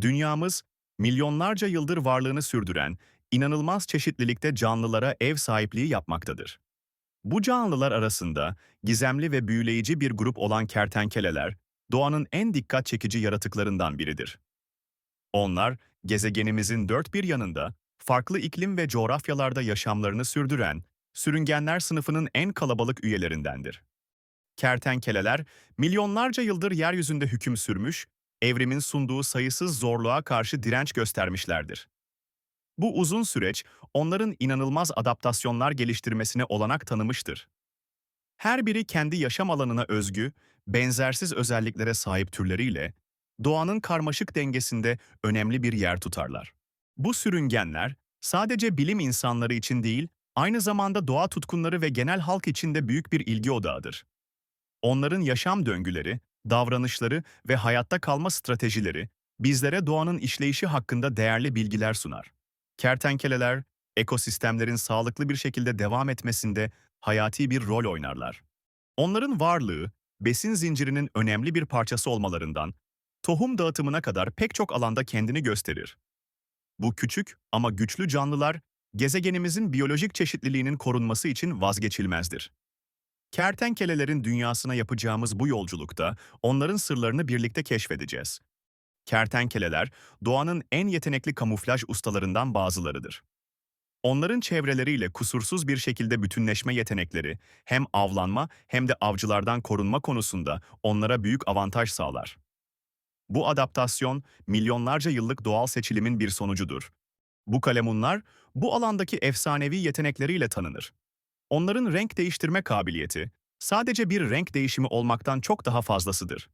Dünyamız, milyonlarca yıldır varlığını sürdüren, inanılmaz çeşitlilikte canlılara ev sahipliği yapmaktadır. Bu canlılar arasında gizemli ve büyüleyici bir grup olan kertenkeleler, doğanın en dikkat çekici yaratıklarından biridir. Onlar, gezegenimizin dört bir yanında, farklı iklim ve coğrafyalarda yaşamlarını sürdüren, sürüngenler sınıfının en kalabalık üyelerindendir. Kertenkeleler, milyonlarca yıldır yeryüzünde hüküm sürmüş, evrimin sunduğu sayısız zorluğa karşı direnç göstermişlerdir. Bu uzun süreç, onların inanılmaz adaptasyonlar geliştirmesine olanak tanımıştır. Her biri kendi yaşam alanına özgü, benzersiz özelliklere sahip türleriyle, doğanın karmaşık dengesinde önemli bir yer tutarlar. Bu sürüngenler, sadece bilim insanları için değil, aynı zamanda doğa tutkunları ve genel halk için de büyük bir ilgi odağıdır. Onların yaşam döngüleri, davranışları ve hayatta kalma stratejileri bizlere doğanın işleyişi hakkında değerli bilgiler sunar. Kertenkeleler, ekosistemlerin sağlıklı bir şekilde devam etmesinde hayati bir rol oynarlar. Onların varlığı, besin zincirinin önemli bir parçası olmalarından, tohum dağıtımına kadar pek çok alanda kendini gösterir. Bu küçük ama güçlü canlılar, gezegenimizin biyolojik çeşitliliğinin korunması için vazgeçilmezdir. Kertenkelelerin dünyasına yapacağımız bu yolculukta onların sırlarını birlikte keşfedeceğiz. Kertenkeleler, doğanın en yetenekli kamuflaj ustalarından bazılarıdır. Onların çevreleriyle kusursuz bir şekilde bütünleşme yetenekleri hem avlanma hem de avcılardan korunma konusunda onlara büyük avantaj sağlar. Bu adaptasyon, milyonlarca yıllık doğal seçilimin bir sonucudur. Bu kalemunlar, bu alandaki efsanevi yetenekleriyle tanınır. Onların renk değiştirme kabiliyeti, sadece bir renk değişimi olmaktan çok daha fazlasıdır.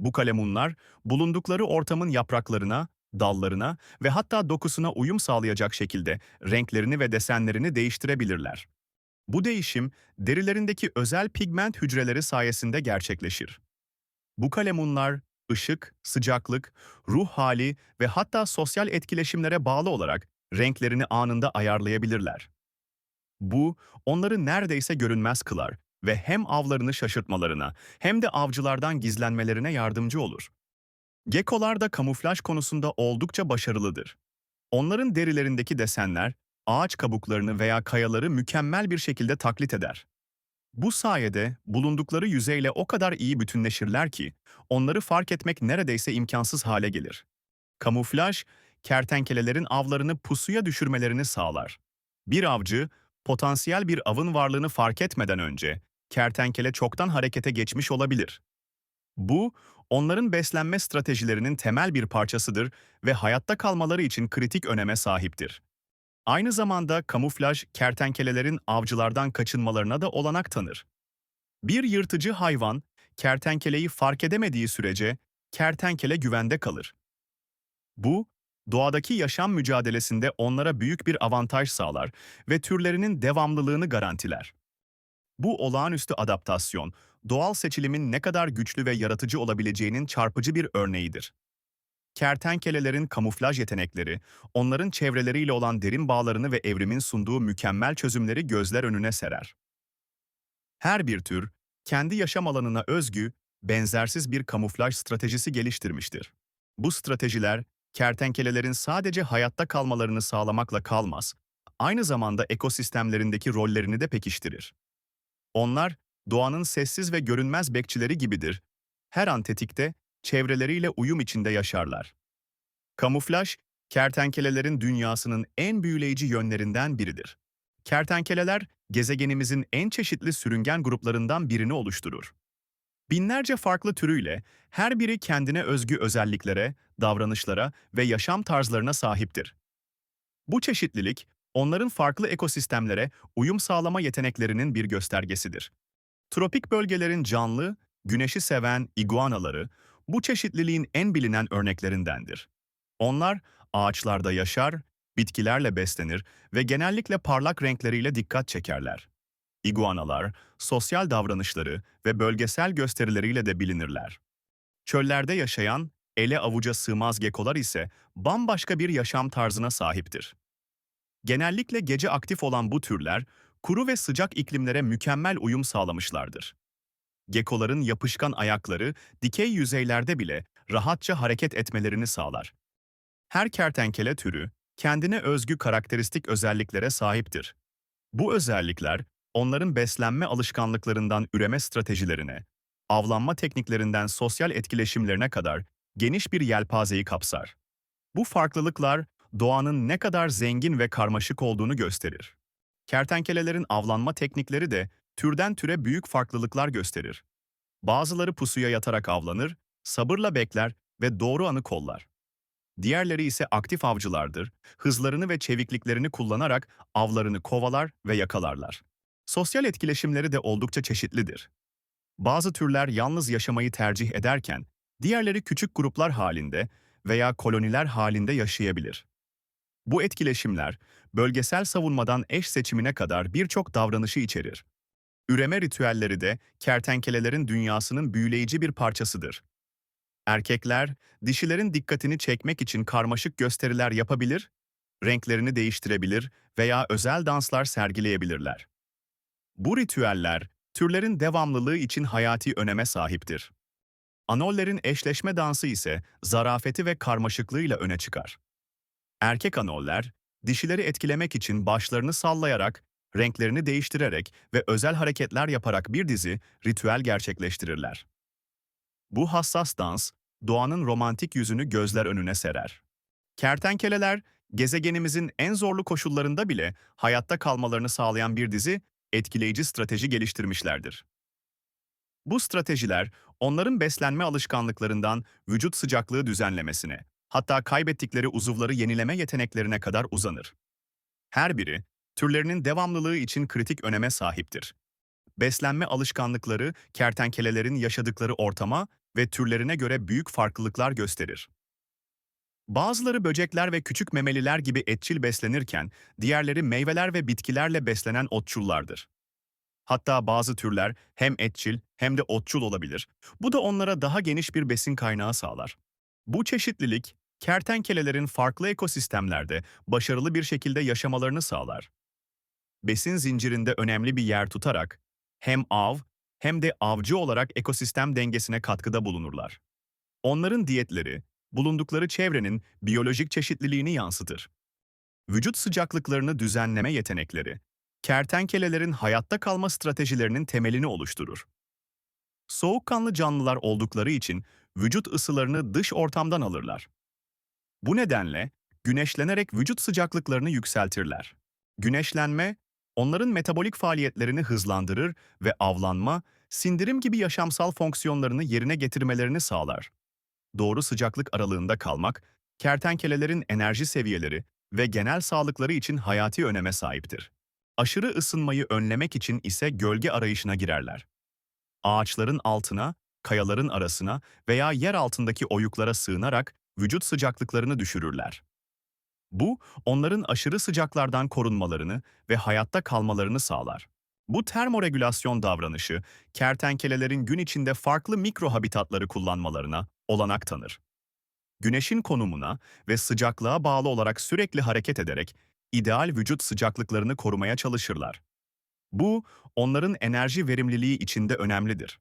Bu kalemunlar, bulundukları ortamın yapraklarına, dallarına ve hatta dokusuna uyum sağlayacak şekilde renklerini ve desenlerini değiştirebilirler. Bu değişim, derilerindeki özel pigment hücreleri sayesinde gerçekleşir. Bu kalemunlar, ışık, sıcaklık, ruh hali ve hatta sosyal etkileşimlere bağlı olarak renklerini anında ayarlayabilirler. Bu, onları neredeyse görünmez kılar ve hem avlarını şaşırtmalarına hem de avcılardan gizlenmelerine yardımcı olur. Gekkolar da kamuflaj konusunda oldukça başarılıdır. Onların derilerindeki desenler, ağaç kabuklarını veya kayaları mükemmel bir şekilde taklit eder. Bu sayede bulundukları yüzeyle o kadar iyi bütünleşirler ki, onları fark etmek neredeyse imkansız hale gelir. Kamuflaj, kertenkelelerin avlarını pusuya düşürmelerini sağlar. Bir avcı, potansiyel bir avın varlığını fark etmeden önce, kertenkele çoktan harekete geçmiş olabilir. Bu, onların beslenme stratejilerinin temel bir parçasıdır ve hayatta kalmaları için kritik öneme sahiptir. Aynı zamanda kamuflaj, kertenkelelerin avcılardan kaçınmalarına da olanak tanır. Bir yırtıcı hayvan, kertenkeleyi fark edemediği sürece, kertenkele güvende kalır. Bu, doğadaki yaşam mücadelesinde onlara büyük bir avantaj sağlar ve türlerinin devamlılığını garantiler. Bu olağanüstü adaptasyon, doğal seçilimin ne kadar güçlü ve yaratıcı olabileceğinin çarpıcı bir örneğidir. Kertenkelelerin kamuflaj yetenekleri, onların çevreleriyle olan derin bağlarını ve evrimin sunduğu mükemmel çözümleri gözler önüne serer. Her bir tür, kendi yaşam alanına özgü, benzersiz bir kamuflaj stratejisi geliştirmiştir. Bu stratejiler, kertenkelelerin sadece hayatta kalmalarını sağlamakla kalmaz, aynı zamanda ekosistemlerindeki rollerini de pekiştirir. Onlar, doğanın sessiz ve görünmez bekçileri gibidir. Her an tetikte, çevreleriyle uyum içinde yaşarlar. Kamuflaj, kertenkelelerin dünyasının en büyüleyici yönlerinden biridir. Kertenkeleler, gezegenimizin en çeşitli sürüngen gruplarından birini oluşturur. Binlerce farklı türüyle her biri kendine özgü özelliklere, davranışlara ve yaşam tarzlarına sahiptir. Bu çeşitlilik, onların farklı ekosistemlere uyum sağlama yeteneklerinin bir göstergesidir. Tropik bölgelerin canlı, güneşi seven iguanaları bu çeşitliliğin en bilinen örneklerindendir. Onlar ağaçlarda yaşar, bitkilerle beslenir ve genellikle parlak renkleriyle dikkat çekerler. İguanalar, sosyal davranışları ve bölgesel gösterileriyle de bilinirler. Çöllerde yaşayan, ele avuca sığmaz gekolar ise bambaşka bir yaşam tarzına sahiptir. Genellikle gece aktif olan bu türler, kuru ve sıcak iklimlere mükemmel uyum sağlamışlardır. Gekoların yapışkan ayakları, dikey yüzeylerde bile rahatça hareket etmelerini sağlar Her kertenkele türü kendine özgü karakteristik özelliklere sahiptir. Bu özellikler onların beslenme alışkanlıklarından üreme stratejilerine, avlanma tekniklerinden sosyal etkileşimlerine kadar geniş bir yelpazeyi kapsar. Bu farklılıklar doğanın ne kadar zengin ve karmaşık olduğunu gösterir. Kertenkelelerin avlanma teknikleri de türden türe büyük farklılıklar gösterir. Bazıları pusuya yatarak avlanır, sabırla bekler ve doğru anı kollar. Diğerleri ise aktif avcılardır, hızlarını ve çevikliklerini kullanarak avlarını kovalar ve yakalarlar. Sosyal etkileşimleri de oldukça çeşitlidir. Bazı türler yalnız yaşamayı tercih ederken, diğerleri küçük gruplar halinde veya koloniler halinde yaşayabilir. Bu etkileşimler, bölgesel savunmadan eş seçimine kadar birçok davranışı içerir. Üreme ritüelleri de kertenkelelerin dünyasının büyüleyici bir parçasıdır. Erkekler, dişilerin dikkatini çekmek için karmaşık gösteriler yapabilir, renklerini değiştirebilir veya özel danslar sergileyebilirler. Bu ritüeller, türlerin devamlılığı için hayati öneme sahiptir. Anollerin eşleşme dansı ise zarafeti ve karmaşıklığıyla öne çıkar. Erkek anoller, dişileri etkilemek için başlarını sallayarak, renklerini değiştirerek ve özel hareketler yaparak bir dizi ritüel gerçekleştirirler. Bu hassas dans, doğanın romantik yüzünü gözler önüne serer. Kertenkeleler, gezegenimizin en zorlu koşullarında bile hayatta kalmalarını sağlayan bir dizi etkileyici strateji geliştirmişlerdir. Bu stratejiler, onların beslenme alışkanlıklarından vücut sıcaklığı düzenlemesine, hatta kaybettikleri uzuvları yenileme yeteneklerine kadar uzanır. Her biri, türlerinin devamlılığı için kritik öneme sahiptir. Beslenme alışkanlıkları, kertenkelelerin yaşadıkları ortama ve türlerine göre büyük farklılıklar gösterir. Bazıları böcekler ve küçük memeliler gibi etçil beslenirken, diğerleri meyveler ve bitkilerle beslenen otçullardır. Hatta bazı türler hem etçil hem de otçul olabilir. Bu da onlara daha geniş bir besin kaynağı sağlar. Bu çeşitlilik, kertenkelelerin farklı ekosistemlerde başarılı bir şekilde yaşamalarını sağlar. Besin zincirinde önemli bir yer tutarak, hem av hem de avcı olarak ekosistem dengesine katkıda bulunurlar. Onların diyetleri, bulundukları çevrenin biyolojik çeşitliliğini yansıtır. Vücut sıcaklıklarını düzenleme yetenekleri, kertenkelelerin hayatta kalma stratejilerinin temelini oluşturur. Soğukkanlı canlılar oldukları için vücut ısılarını dış ortamdan alırlar. Bu nedenle güneşlenerek vücut sıcaklıklarını yükseltirler. Güneşlenme, onların metabolik faaliyetlerini hızlandırır ve avlanma, sindirim gibi yaşamsal fonksiyonlarını yerine getirmelerini sağlar. Doğru sıcaklık aralığında kalmak, kertenkelelerin enerji seviyeleri ve genel sağlıkları için hayati öneme sahiptir. Aşırı ısınmayı önlemek için ise gölge arayışına girerler. Ağaçların altına, kayaların arasına veya yer altındaki oyuklara sığınarak vücut sıcaklıklarını düşürürler. Bu, onların aşırı sıcaklardan korunmalarını ve hayatta kalmalarını sağlar. Bu termoregülasyon davranışı, kertenkelelerin gün içinde farklı mikro habitatları kullanmalarına olanak tanır. Güneşin konumuna ve sıcaklığa bağlı olarak sürekli hareket ederek ideal vücut sıcaklıklarını korumaya çalışırlar. Bu, onların enerji verimliliği içinde önemlidir.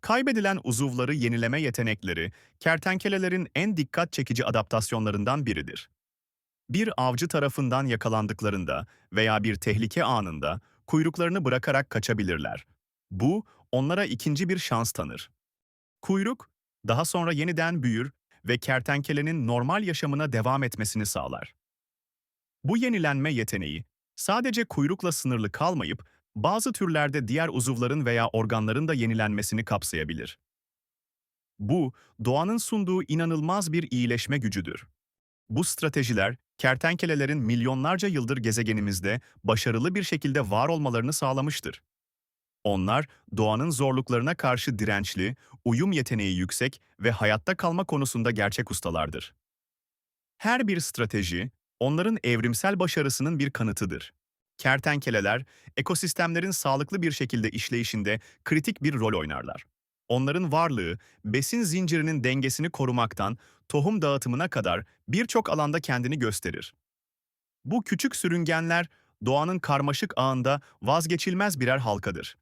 Kaybedilen uzuvları yenileme yetenekleri, kertenkelelerin en dikkat çekici adaptasyonlarından biridir. Bir avcı tarafından yakalandıklarında veya bir tehlike anında kuyruklarını bırakarak kaçabilirler. Bu, onlara ikinci bir şans tanır. Kuyruk, daha sonra yeniden büyür ve kertenkelenin normal yaşamına devam etmesini sağlar. Bu yenilenme yeteneği, sadece kuyrukla sınırlı kalmayıp, bazı türlerde diğer uzuvların veya organların da yenilenmesini kapsayabilir. Bu, doğanın sunduğu inanılmaz bir iyileşme gücüdür. Bu stratejiler, kertenkelelerin milyonlarca yıldır gezegenimizde başarılı bir şekilde var olmalarını sağlamıştır. Onlar, doğanın zorluklarına karşı dirençli, uyum yeteneği yüksek ve hayatta kalma konusunda gerçek ustalardır. Her bir strateji, onların evrimsel başarısının bir kanıtıdır. Kertenkeleler, ekosistemlerin sağlıklı bir şekilde işleyişinde kritik bir rol oynarlar. Onların varlığı, besin zincirinin dengesini korumaktan tohum dağıtımına kadar birçok alanda kendini gösterir. Bu küçük sürüngenler, doğanın karmaşık ağında vazgeçilmez birer halkadır.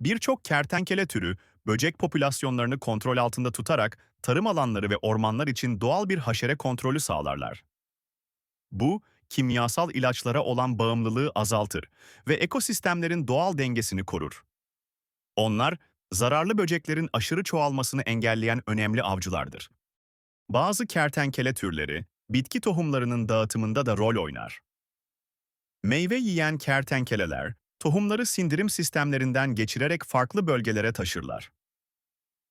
Birçok kertenkele türü, böcek popülasyonlarını kontrol altında tutarak tarım alanları ve ormanlar için doğal bir haşere kontrolü sağlarlar. Bu, kimyasal ilaçlara olan bağımlılığı azaltır ve ekosistemlerin doğal dengesini korur. Onlar, zararlı böceklerin aşırı çoğalmasını engelleyen önemli avcılardır. Bazı kertenkele türleri, bitki tohumlarının dağıtımında da rol oynar. Meyve yiyen kertenkeleler, tohumları sindirim sistemlerinden geçirerek farklı bölgelere taşırlar.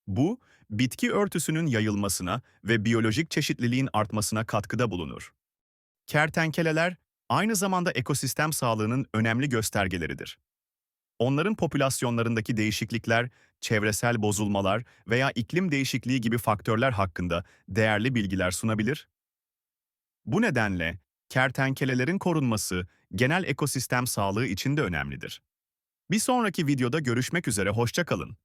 Bu, bitki örtüsünün yayılmasına ve biyolojik çeşitliliğin artmasına katkıda bulunur. Kertenkeleler, aynı zamanda ekosistem sağlığının önemli göstergeleridir. Onların popülasyonlarındaki değişiklikler, çevresel bozulmalar veya iklim değişikliği gibi faktörler hakkında değerli bilgiler sunabilir. Bu nedenle kertenkelelerin korunması genel ekosistem sağlığı için de önemlidir. Bir sonraki videoda görüşmek üzere, hoşça kalın.